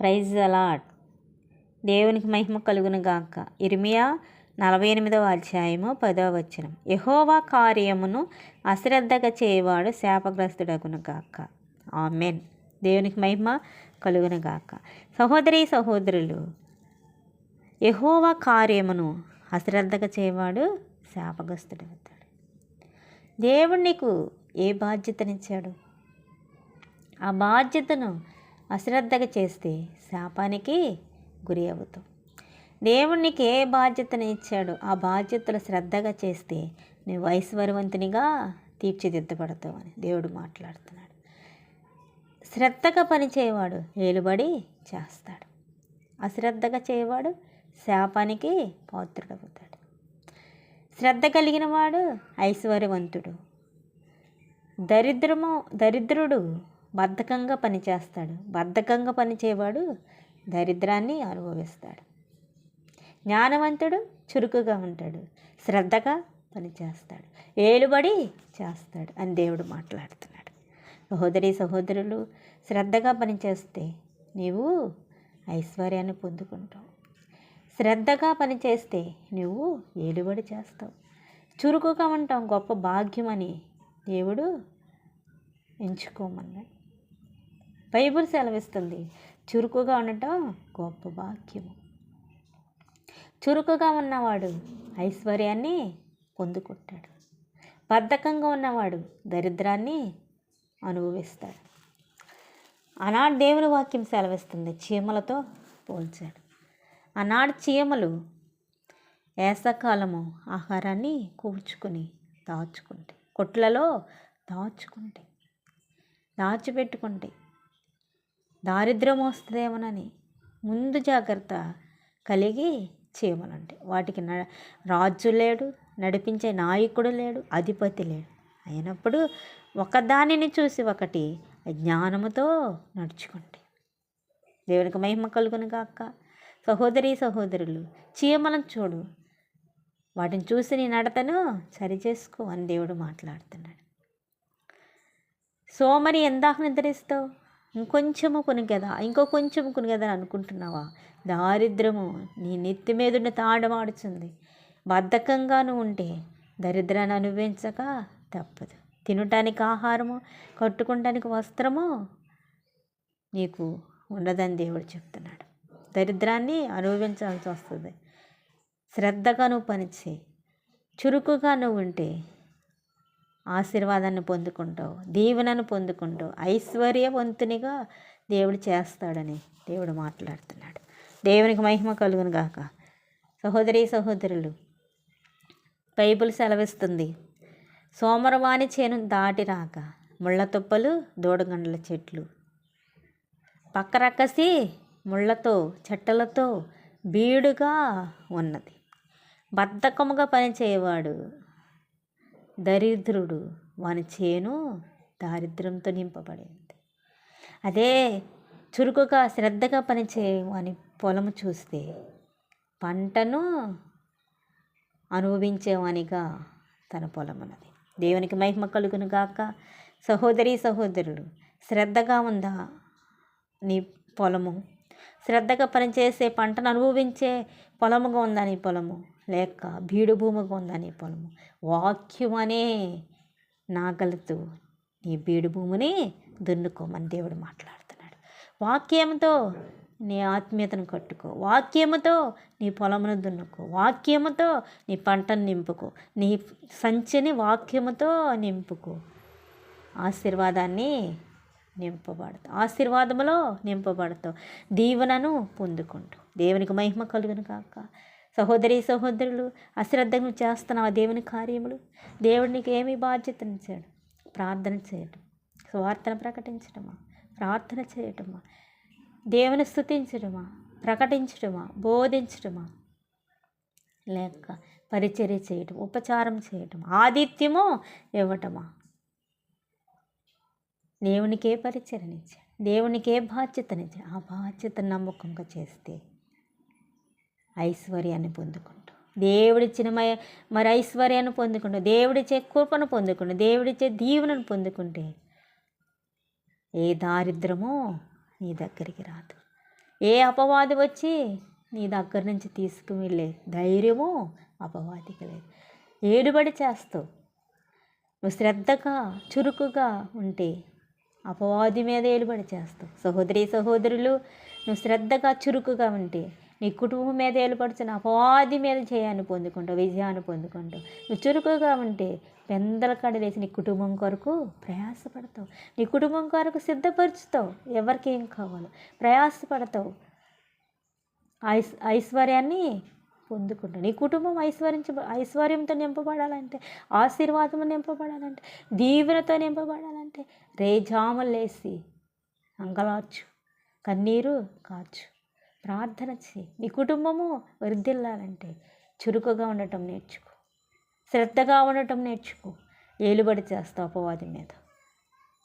Praise allot దేవునికి మహిమ కలుగును గాక. ఇర్మియా నలభై ఎనిమిదవ అధ్యాయము పదవ వచనం. యహోవా కార్యమును అశ్రద్ధగా చేయవాడు శాపగ్రస్తుడగును గాక. ఆమెన్. దేవునికి మహిమ కలుగును గాక. సహోదరి సహోదరులు యహోవా కార్యమును అశ్రద్ధగా చేయవాడు శాపగ్రస్తుడవుతాడు దేవుడు నీకు ఏ బాధ్యతనిచ్చాడు? ఆ బాధ్యతను అశ్రద్ధగా చేస్తే శాపానికి గురి అవుతావు. దేవుడు నీకు ఏ బాధ్యతను ఇచ్చాడో ఆ బాధ్యతలు శ్రద్ధగా చేస్తే నువ్వు ఐశ్వర్యవంతునిగా తీర్చిదిద్దబడతావు అని దేవుడు మాట్లాడుతున్నాడు. శ్రద్ధగా పనిచేయవాడు ఏలుబడి చేస్తాడు. అశ్రద్ధగా చేయవాడు శాపానికి పాత్రుడవుతాడు. శ్రద్ధ కలిగిన వాడు ఐశ్వర్యవంతుడు. దరిద్రము దరిద్రుడు బద్ధకంగా పనిచేస్తాడు బద్ధకంగా పనిచేవాడు దరిద్రాన్ని అనుభవిస్తాడు. జ్ఞానవంతుడు చురుకుగా ఉంటాడు. శ్రద్ధగా పనిచేస్తాడు ఏలుబడి చేస్తాడు అని దేవుడు మాట్లాడుతున్నాడు. సహోదరి సహోదరులు శ్రద్ధగా పనిచేస్తే నీవు ఐశ్వర్యాన్ని పొందుకుంటావు. శ్రద్ధగా పనిచేస్తే నువ్వు ఏలుబడి చేస్తావు. చురుకుగా ఉంటాం గొప్ప భాగ్యమని దేవుడు ఎంచుకోమన్నాడు. బైబుల్ సెలవిస్తుంది. చురుకుగా ఉండటం గొప్ప వాక్యం చురుకుగా ఉన్నవాడు ఐశ్వర్యాన్ని పొందుకుంటాడు. బద్ధకంగా ఉన్నవాడు దరిద్రాన్ని అనుభవిస్తాడు. ఆనాడు దేవుని వాక్యం సెలవిస్తుంది. చీమలతో పోల్చాడు. ఆనాడు చీమలు ఏసకాలము ఆహారాన్ని కూర్చుకొని దాచుకుంటాయి. కొట్లలో దాచుకుంటాయి. దాచిపెట్టుకుంటాయి. దారిద్ర్యం వస్తుందేమోనని ముందు జాగ్రత్త కలిగి చేయమనంటే వాటికి న రాజు లేడు నడిపించే నాయకుడు లేడు అధిపతి లేడు. అయినప్పుడు ఒకదానిని చూసి ఒకటి జ్ఞానముతో నడుచుకుంటే దేవునికి మహిమ కలుగును కాక సహోదరి సహోదరులు చీమలను చూడు. వాటిని చూసి నీ నడతను సరిచేసుకో అని దేవుడు మాట్లాడుతున్నాడు. సోమరి ఎందాక నిద్రిస్తావు? ఇంకొంచెము కొనిగదా ఇంకో కొంచెము కొనిగదా అనుకుంటున్నావా? దారిద్రము నీ నెత్తి మీద తాడమాడుతుంది బద్ధకంగాను ఉంటే దరిద్రాన్ని అనుభవించక తప్పదు. తినటానికి ఆహారము కట్టుకోవటానికి వస్త్రము నీకు ఉండదని దేవుడు చెప్తున్నాడు. దరిద్రాన్ని అనుభవించాల్సి వస్తుంది. శ్రద్ధగా నువ్వు పనిచేయి. చురుకుగా నువ్వు ఉంటే ఆశీర్వాదాన్ని పొందుకుంటావు దీవెనను పొందుకుంటావు ఐశ్వర్యవంతునిగా దేవుడు చేస్తాడని దేవుడు మాట్లాడుతున్నాడు. దేవునికి మహిమ కలుగును గాక. సహోదరి సహోదరులు బైబుల్ సెలవిస్తుంది సోమరవాణి చేను దాటి రాక ముళ్ళ తుప్పలు దూడగండల చెట్లు. పక్కరక్కసి ముళ్ళతో చెట్టలతో బీడుగా ఉన్నది. బద్ధకముగా పనిచేయవాడు దరిద్రుడు వాని చేను దారిద్ర్యంతో నింపబడింది. అదే చురుకుగా శ్రద్ధగా పనిచే వాని పొలము చూస్తే పంటను అనుభవించేవానిగా తన పొలమున్నది. దేవునికి మహిమ కలుగును గాక. సహోదరి సహోదరుడు శ్రద్ధగా ఉందా నీ పొలము? శ్రద్ధగా పనిచేసే పంటను అనుభవించే పొలముగా ఉందని పొలము? లేక బీడు భూమిగా ఉందని పొలము? వాక్యమనే అనే నీ బీడు భూమిని దున్నుకోమని దేవుడు మాట్లాడుతున్నాడు. వాక్యంతో నీ ఆత్మీయతను కట్టుకో. వాక్యముతో నీ పొలమును దున్నుకో. వాక్యముతో నీ పంటను నింపుకో. నీ సంచిని వాక్యముతో నింపుకో. ఆశీర్వాదాన్ని నింపబడతావు. ఆశీర్వాదములో నింపబడతావు. దీవెనను పొందుకుంటూ. దేవునికి మహిమ కలుగును కాక సహోదరి సహోదరులు అశ్రద్ధను చేస్తున్నావు దేవుని కార్యములు? దేవుడికి ఏమి బాధ్యతను చేయడం? ప్రార్థన చేయటం. స్వార్థను ప్రకటించడమా ప్రార్థన చేయటమా? దేవుని స్థుతించడమా ప్రకటించడమా బోధించడమా లేక పరిచర్య చేయటం ఉపచారం చేయటం ఆదిత్యము ఇవ్వటమా? దేవునికే పరిచయనిచ్చాడు దేవునికే బాధ్యతనిచ్చాడు ఆ బాధ్యత నమ్మకంగా చేస్తే ఐశ్వర్యాన్ని పొందుకుంటాం. దేవుడిచ్చిన మ మరి ఐశ్వర్యాన్ని పొందుకుంటాం. దేవుడిచ్చే కృపను పొందుకుంటాం. దేవుడిచ్చే దీవెనను పొందుకుంటే ఏ దారిద్రమో నీ దగ్గరికి రాదు. ఏ అపవాది వచ్చి నీ దగ్గర నుంచి తీసుకువెళ్ళే ధైర్యము అపవాదికి లేదు. ఏడుబడి చేస్తావు. నువ్వు శ్రద్ధగా చురుకుగా ఉంటే అపవాది మీద ఏలుబడి చేస్తావు. సహోదరి సహోదరులు నువ్వు శ్రద్ధగా చురుకుగా ఉంటే నీ కుటుంబం మీద ఏలుపడుచున్న అపవాది మీద జయాన్ని పొందుకుంటావు విజయాన్ని పొందుకుంటావు. నువ్వు చురుకుగా ఉంటే పెందల కడలేసి నీ కుటుంబం కొరకు ప్రయాసపడతావు. నీ కుటుంబం కొరకు సిద్ధపరుచుతావు. ఎవరికి ఏం కావాలో ప్రయాసపడతావు. ఐస్ ఐశ్వర్యాన్ని పొందుకుంటావు. నీ కుటుంబం ఐశ్వర్యించ ఐశ్వర్యంతో నింపబడాలంటే ఆశీర్వాదం నింపబడాలంటే దీవెనతో నింపబడాలంటే రేజాములు లేసి అంగలార్చు కన్నీరు కాచు ప్రార్థన చేయి. నీ కుటుంబము వృద్ధిల్లాలంటే చురుకుగా ఉండటం నేర్చుకో. శ్రద్ధగా ఉండటం నేర్చుకో. ఏలుబడి చేస్తావు అపవాది మీద.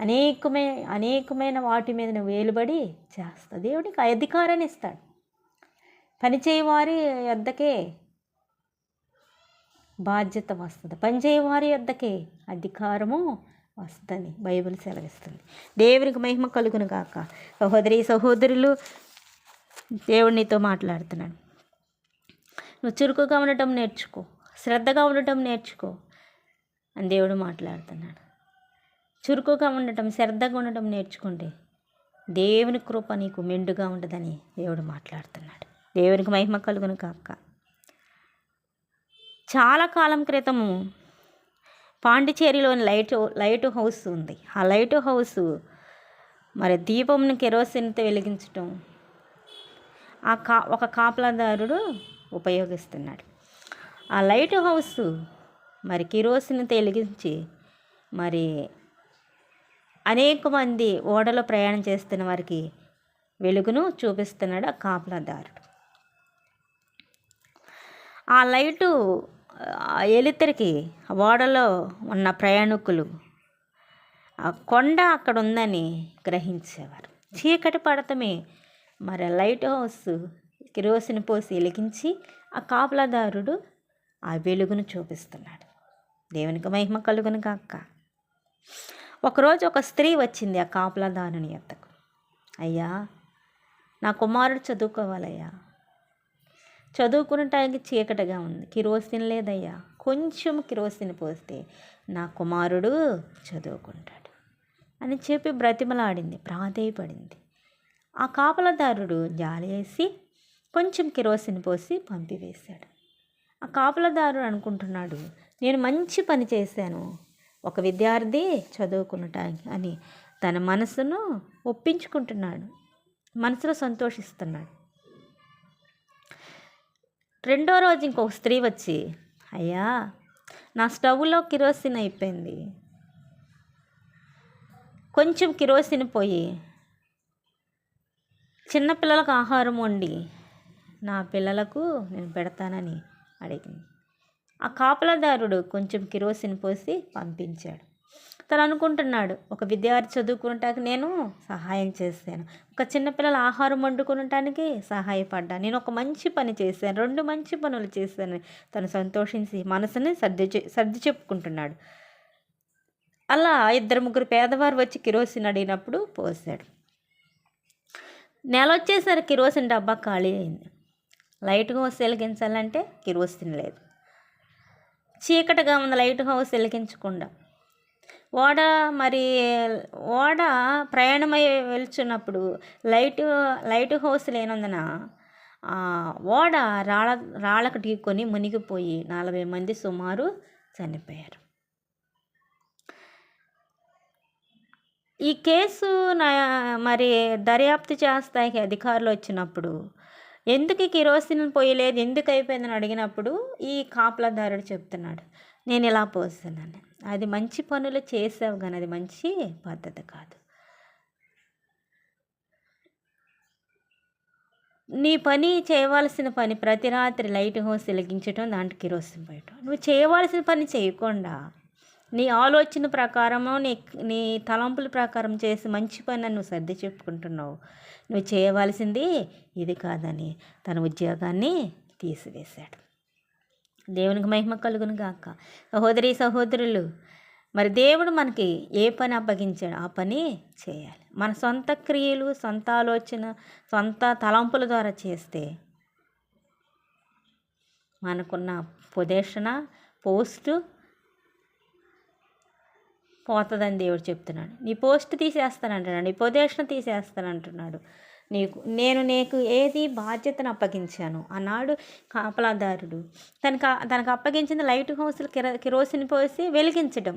అనేకమే అనేకమైన వాటి మీద నువ్వు ఏలుబడి చేస్తావు. దేవుడికి అధికారాన్ని ఇస్తాడు. పనిచేయవారి వద్దకే బాధ్యత వస్తుంది. పనిచేయవారి వద్దకే అధికారము వస్తుంది బైబిల్ సెలవిస్తుంది. దేవునికి మహిమ కలుగును కాక సహోదరి సహోదరులు దేవుడు నీతో మాట్లాడుతున్నాడు. నువ్వు చురుకుగా ఉండటం నేర్చుకో శ్రద్ధగా ఉండటం నేర్చుకో అని దేవుడు మాట్లాడుతున్నాడు. చురుకుగా ఉండటం శ్రద్ధగా ఉండటం నేర్చుకుంటే దేవుని కృప నీకు మెండుగా ఉండదని దేవుడు మాట్లాడుతున్నాడు. దేవునికి మహిమ కలుగును కాక చాలా కాలం క్రితము పాండిచేరిలోని లైట్ లైట్ హౌస్ ఉంది. ఆ లైట్ హౌస్ మరి దీపంను కెరోసిన్తో వెలిగించటం ఆ కా ఒక కాపలాదారుడు ఉపయోగిస్తున్నాడు. ఆ లైట్ హౌస్ మరి కిరోసిన్తో వెలిగించి మరి అనేక మంది ఓడలో ప్రయాణం చేస్తున్న వారికి వెలుగును చూపిస్తున్నాడు ఆ కాపలాదారుడు. ఆ లైటు ఎలితరికి ఓడలో ఉన్న ప్రయాణికులు ఆ కొండ అక్కడ ఉందని గ్రహించేవారు. చీకటి పడతమే మరి లైట్ హౌస్ కిరోసిన్ పోసి వెలిగించి ఆ కాపలాదారుడు ఆ వెలుగును చూపిస్తున్నాడు. దేవునికి మహిమ కలుగును కాక ఒకరోజు ఒక స్త్రీ వచ్చింది ఆ కాపలాదారుని ఎత్తకు. అయ్యా నా కుమారుడు చదువుకోవాలయ్యా. చదువుకునటానికి చీకటిగా ఉంది. కిరోసిన్ లేదయ్యా. కొంచెం కిరోసిన్ పోస్తే నా కుమారుడు చదువుకుంటాడు అని చెప్పి బ్రతిమలాడింది. ప్రాధేయపడింది. ఆ కాపలదారుడు జాలేసి కొంచెం కిరోసిన్ పోసి పంపివేశాడు. ఆ కాపలదారుడు అనుకుంటున్నాడు నేను మంచి పని చేశాను. ఒక విద్యార్థి చదువుకునటానికి అని తన మనసును ఒప్పించుకుంటున్నాడు. మనసులో సంతోషిస్తున్నాడు. రెండో రోజు ఇంకొక స్త్రీ వచ్చి అయ్యా నా స్టవ్లో కిరోసిన్ అయిపోయింది. కొంచెం కిరోసిన్ పోయి చిన్నపిల్లలకు ఆహారం వండి నా పిల్లలకు నేను పెడతానని అడిగింది. ఆ కాపలదారుడు కొంచెం కిరోసిన్ పోసి పంపించాడు. తను అనుకుంటున్నాడు ఒక విద్యార్థి చదువుకుంటానికి నేను సహాయం చేశాను ఒక చిన్నపిల్లల ఆహారం వండుకునటానికి సహాయపడ్డా. నేను ఒక మంచి పని చేశాను. రెండు మంచి పనులు చేశాను. తను సంతోషించి మనసుని సర్ది సర్ది చెప్పుకుంటున్నాడు. అలా ఇద్దరు ముగ్గురు పేదవారు వచ్చి కిరోసిన్ అడిగినప్పుడు పోసాడు నెల వచ్చేసరికి కిరోసిన్ డబ్బా ఖాళీ అయింది. లైట్ హౌస్ వెలిగించాలంటే కిరోసిన్ లేదు. చీకటిగా ఉంది లైట్ హౌస్ వెలిగించకుండా ఓడ మరి ఓడ ప్రయాణమై వెళ్తున్నప్పుడు లైట్ లైట్ హౌస్ లేనందున ఓడ రాళ్ళ రాళ్ళకు ఢీకొని మునిగిపోయి నలభై మంది సుమారు చనిపోయారు. ఈ కేసు నా మరి దర్యాప్తు చేస్తాయి అధికారులు వచ్చినప్పుడు ఎందుకు కిరోసిన్ పోయలేదు ఎందుకు అయిపోయిందని అడిగినప్పుడు ఈ కాపలాదారుడు చెప్తున్నాడు నేను ఇలా పోస్తున్నాను. అది మంచి పనులు చేసావు కానీ అది మంచి పద్ధతి కాదు. నీ పని చేయవలసిన పని ప్రతి రాత్రి లైట్ హౌస్ వెలిగించడం దాంట్లో కిరోసిన్ పోయటం. నువ్వు చేయవలసిన పని చేయకుండా నీ ఆలోచన ప్రకారము నీ నీ తలంపుల ప్రకారం చేసి మంచి పని నువ్వు సర్ది చెప్పుకుంటున్నావు. నువ్వు చేయవలసింది ఇది కాదని తన ఉద్యోగాన్ని తీసివేశాడు. దేవునికి మహిమ కలుగును గాక. సహోదరి సహోదరులు మరి దేవుడు మనకి ఏ పని అప్పగించాడు ఆ పని చేయాలి. మన సొంత క్రియలు సొంత ఆలోచన సొంత తలంపుల ద్వారా చేస్తే మనకున్న పొదేషణ పోస్టు పోతుందని దేవుడు చెప్తున్నాడు. నీ పోస్ట్ తీసేస్తానంటున్నాడు నీ పొదేషణ తీసేస్తానంటున్నాడు. నీకు నేను నీకు ఏది బాధ్యతను అప్పగించాను. అన్నాడు కాపలాదారుడు. తనకు తనకు అప్పగించింది లైట్ హౌస్లు కిరోసిన్ పోసి వెలిగించడం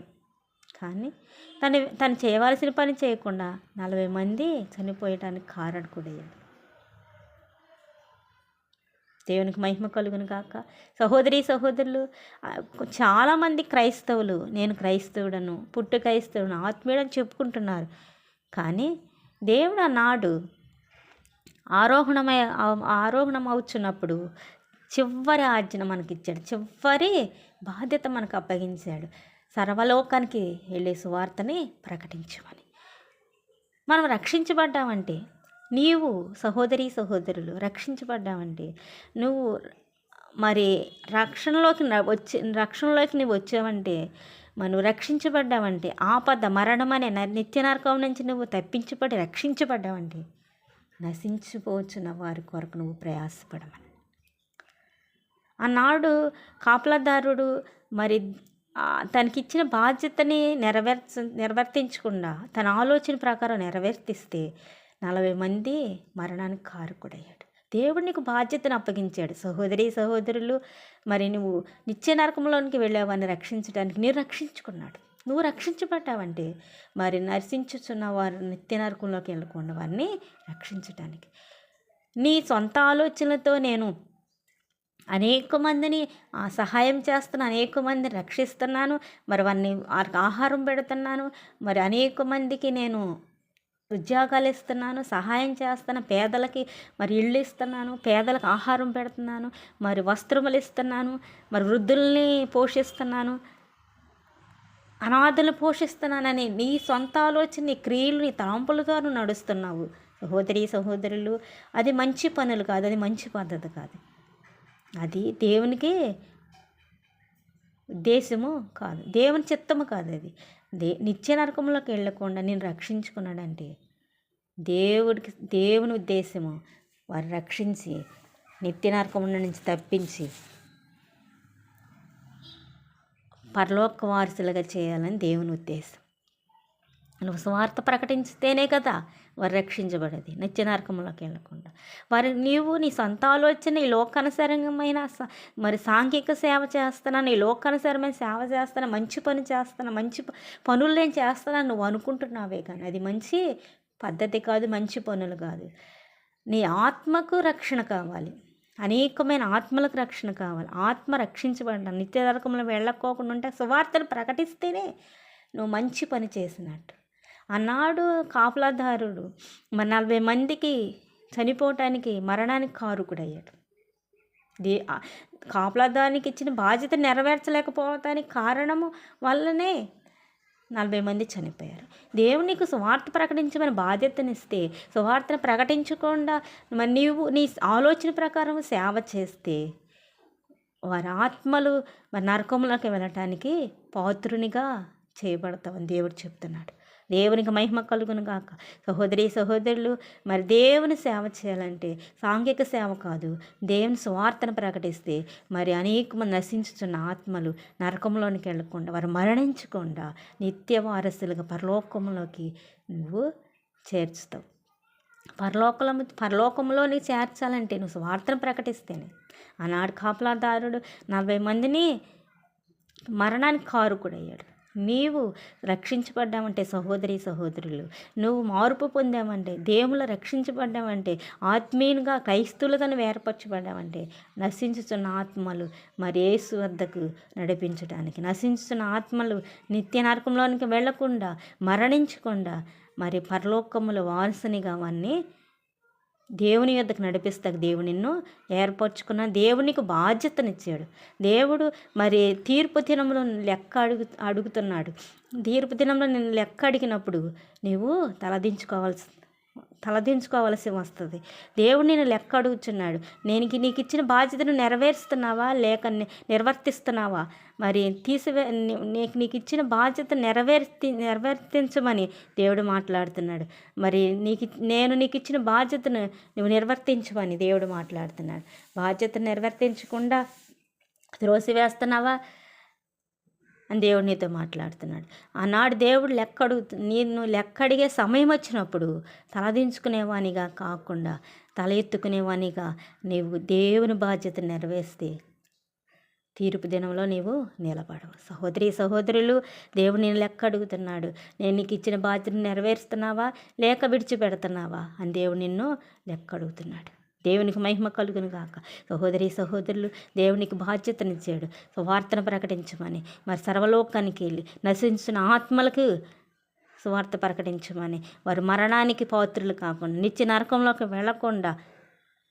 కానీ తను తను చేయవలసిన పని చేయకుండా నలభై మంది చనిపోయటానికి కారణకుడయ్యాడు దేవునికి మహిమ కలుగును కాక సహోదరి సహోదరులు చాలామంది క్రైస్తవులు నేను క్రైస్తవుడను పుట్టు క్రైస్తవుడు ఆత్మీయుడని చెప్పుకుంటున్నారు. కానీ దేవుడు అన్నాడు ఆరోహణమై ఆరోహణం అవుతున్నప్పుడు చివరి ఆజ్ఞ మనకిచ్చాడు. చివరి బాధ్యత మనకు అప్పగించాడు సర్వలోకానికి వెళ్ళే సువార్తని ప్రకటించమని. మనం రక్షించబడ్డామంటే నీవు సహోదరి సహోదరులు రక్షించబడ్డావంటే నువ్వు మరి రక్షణలోకి వచ్చి రక్షణలోకి నువ్వు వచ్చావంటే మనం రక్షించబడ్డావంటే ఆపద మరణం అనే నిత్య నరకం నుంచి నువ్వు తప్పించబడి రక్షించబడ్డావంటే నశించిపోవచ్చున్న వారి కొరకు నువ్వు ప్రయాసపడమని. ఆనాడు కాపలదారుడు మరి తనకిచ్చిన బాధ్యతని నెరవేర్చ నెరవేర్తించకుండా తన ఆలోచన ప్రకారం నెరవేర్తిస్తే నలభై మంది మరణానికి కారుకుడయ్యాడు. దేవుడు నీకు బాధ్యతను అప్పగించాడు. సహోదరి సహోదరులు మరి నువ్వు నిత్య నరకంలోనికి వెళ్ళావని రక్షించడానికి నేను రక్షించుకున్నాడు. నువ్వు రక్షించబడ్డావంటే మరి నర్శించుచున్న వారు నిత్య నరకంలోకి వెళ్ళకుండా వారిని రక్షించటానికి. నీ సొంత ఆలోచనలతో నేను అనేక మందిని సహాయం చేస్తున్నాను అనేక మందిని రక్షిస్తున్నాను. మరి వారిని వారికి ఆహారం పెడుతున్నాను. మరి అనేక మందికి నేను ఉద్యోగాలు ఇస్తున్నాను సహాయం చేస్తాను పేదలకి మరి ఇళ్ళు ఇస్తున్నాను పేదలకు ఆహారం పెడుతున్నాను మరి వస్త్రములు ఇస్తున్నాను మరి వృద్ధుల్ని పోషిస్తున్నాను. అనాథలు పోషిస్తున్నానని నీ సొంత ఆలోచన నీ క్రియలు నీ నడుస్తున్నావు. సహోదరి సహోదరులు అది మంచి పనులు కాదు అది మంచి పద్ధతి కాదు. అది దేవునికి ఉద్దేశము కాదు దేవుని చిత్తము కాదు అది. దే నిత్య నరకంలోకి వెళ్ళకుండా నేను రక్షించుకున్నాడంటే దేవుడికి దేవుని ఉద్దేశము వారు రక్షించి నిత్య నరకం నుంచి తప్పించి పరలోక వారసులుగా చేయాలని దేవుని ఉద్దేశం. నువ్వు స్వార్థ ప్రకటించితేనే కదా వారు రక్షించబడేది. నిత్య నరకంలోకి వెళ్ళకుండా. వారి నీవు నీ సొంత ఆలోచన ఈ లోకానుసరమైన మరి సాంఘిక సేవ చేస్తున్నా ఈ లోకానుసరమైన సేవ చేస్తాను మంచి పని చేస్తాను మంచి పనులు నేను చేస్తానని నువ్వు అనుకుంటున్నావే కానీ అది మంచి పద్ధతి కాదు మంచి పనులు కాదు. నీ ఆత్మకు రక్షణ కావాలి. అనేకమైన ఆత్మలకు రక్షణ కావాలి. ఆత్మ రక్షించబడ నిత్య నరకంలో వెళ్ళకోకుండా ఉంటే సువార్తలు ప్రకటిస్తేనే నువ్వు మంచి పని చేసినట్టు. ఆనాడు కాపలాదారుడు మరి నలభై మందికి చనిపోవటానికి మరణానికి కారుకుడయ్యాడు దే కాపలాదానికి ఇచ్చిన బాధ్యత నెరవేర్చలేకపోవటానికి కారణము వల్లనే నలభై మంది చనిపోయారు. దేవునికి సువార్త ప్రకటించమని బాధ్యతనిస్తే సువార్తను ప్రకటించకుండా మరి నీవు నీ ఆలోచన ప్రకారం సేవ చేస్తే వారి ఆత్మలు మరి నరకంలోకి వెళ్ళటానికి పాత్రునిగా చేయబడతామని దేవుడు చెప్తున్నాడు. దేవునికి మహిమ కలుగును గాక. సహోదరి సహోదరులు మరి దేవుని సేవ చేయాలంటే సాంఘిక సేవ కాదు దేవుని స్వార్థను ప్రకటిస్తే మరి అనేక మంది నశించుతున్న ఆత్మలు నరకంలోనికి వెళ్ళకుండా వారు మరణించకుండా నిత్య వారసులుగా పరలోకంలోకి నువ్వు చేర్చుతావు. పరలోకల పరలోకంలోని చేర్చాలంటే నువ్వు స్వార్థను ప్రకటిస్తేనే. ఆనాడు కాపలాదారుడు నలభై మందిని మరణానికి కారుకుడయ్యాడు. నీవు రక్షించబడ్డామంటే సహోదరి సహోదరులు నువ్వు మార్పు పొందామంటే దేవులు రక్షించబడ్డామంటే ఆత్మీయునిగా క్రైస్తులతను ఏర్పరచబడ్డామంటే నశించుతున్న ఆత్మలు మరి వద్దకు నడిపించడానికి నశించుతున్న ఆత్మలు నిత్య నరకంలోనికి వెళ్ళకుండా మరణించకుండా మరి పరలోకముల వారసునిగా అవన్నీ దేవుని యొద్దకు నడిపిస్తాక దేవుడు నిన్ను ఏర్పరచుకున్న దేవునికి బాధ్యతనిచ్చాడు. దేవుడు మరి తీర్పు దినంలో లెక్క అడుగు అడుగుతున్నాడు. తీర్పు దినంలో నేను లెక్క అడిగినప్పుడు నీవు తలదించుకోవాల్సి తలదించుకోవలసి వస్తుంది. దేవుడు నేను లెక్క అడుగుచున్నాడు. నేను నీకు ఇచ్చిన బాధ్యతను నెరవేరుస్తున్నావా? లేక నిర్వర్తిస్తున్నావా? మరి తీసివే నీకు నీకు ఇచ్చిన బాధ్యత నెరవేర్తి నెరవేర్తించమని దేవుడు మాట్లాడుతున్నాడు. మరి నీకు నేను నీకు ఇచ్చిన బాధ్యతను నువ్వు నిర్వర్తించమని దేవుడు మాట్లాడుతున్నాడు. బాధ్యత నిర్వర్తించకుండా త్రోసివేస్తున్నావా? అని దేవుడు నీతో మాట్లాడుతున్నాడు. ఆనాడు దేవుడు లెక్క అడుగుతు నేను లెక్క అడిగే సమయం వచ్చినప్పుడు తలదించుకునేవానిగా కాకుండా తల ఎత్తుకునేవానిగా నీవు దేవుని బాధ్యత నెరవేస్తే తీర్పు దినంలో నీవు నిలబడవు. సహోదరి సహోదరులు దేవుడు నేను లెక్క అడుగుతున్నాడు. నేను నీకు ఇచ్చిన బాధ్యతను నెరవేరుస్తున్నావా? లేక విడిచిపెడుతున్నావా? అని దేవుడు నిన్ను లెక్క అడుగుతున్నాడు. దేవునికి మహిమ కలుగును గాక. సహోదరి సహోదరులు దేవునికి బాధ్యతనిచ్చాడు. సువార్తను ప్రకటించమని మరి సర్వలోకానికి వెళ్ళి నశించిన ఆత్మలకు సువార్త ప్రకటించమని వారు మరణానికి పాత్రులు కాకుండా నిత్య నరకంలోకి వెళ్ళకుండా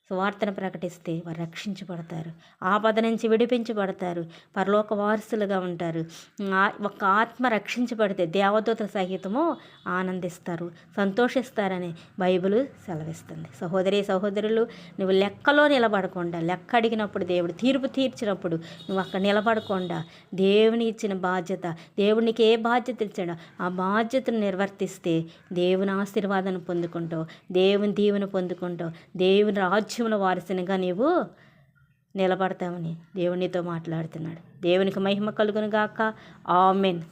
సువార్తను ప్రకటిస్తే వారు రక్షించబడతారు. ఆపద నుంచి విడిపించబడతారు. పరలోక వారసులుగా ఉంటారు. ఆ- ఒక ఆత్మ రక్షించబడితే దేవదూత సహితము ఆనందిస్తారు. సంతోషిస్తారని బైబిల్ సెలవిస్తుంది. సహోదరి సహోదరులు నువ్వు లెక్కలో నిలబడకుండా లెక్క అడిగినప్పుడు దేవుడు తీర్పు తీర్చినప్పుడు నువ్వు అక్కడ నిలబడకుండా దేవుని ఇచ్చిన బాధ్యత దేవునికి ఏ బాధ్యత ఇచ్చాడో ఆ బాధ్యతను నిర్వర్తిస్తే దేవుని ఆశీర్వాదాన్ని పొందుకుంటావు. దేవుని దీవెన పొందుకుంటావు. దేవుని రాజ్యంలో వారసునిగా నీవు నిలబడతామని దేవునితో మాట్లాడుతున్నాడు. దేవునికి మహిమ కలుగును గాక ఆమెన్.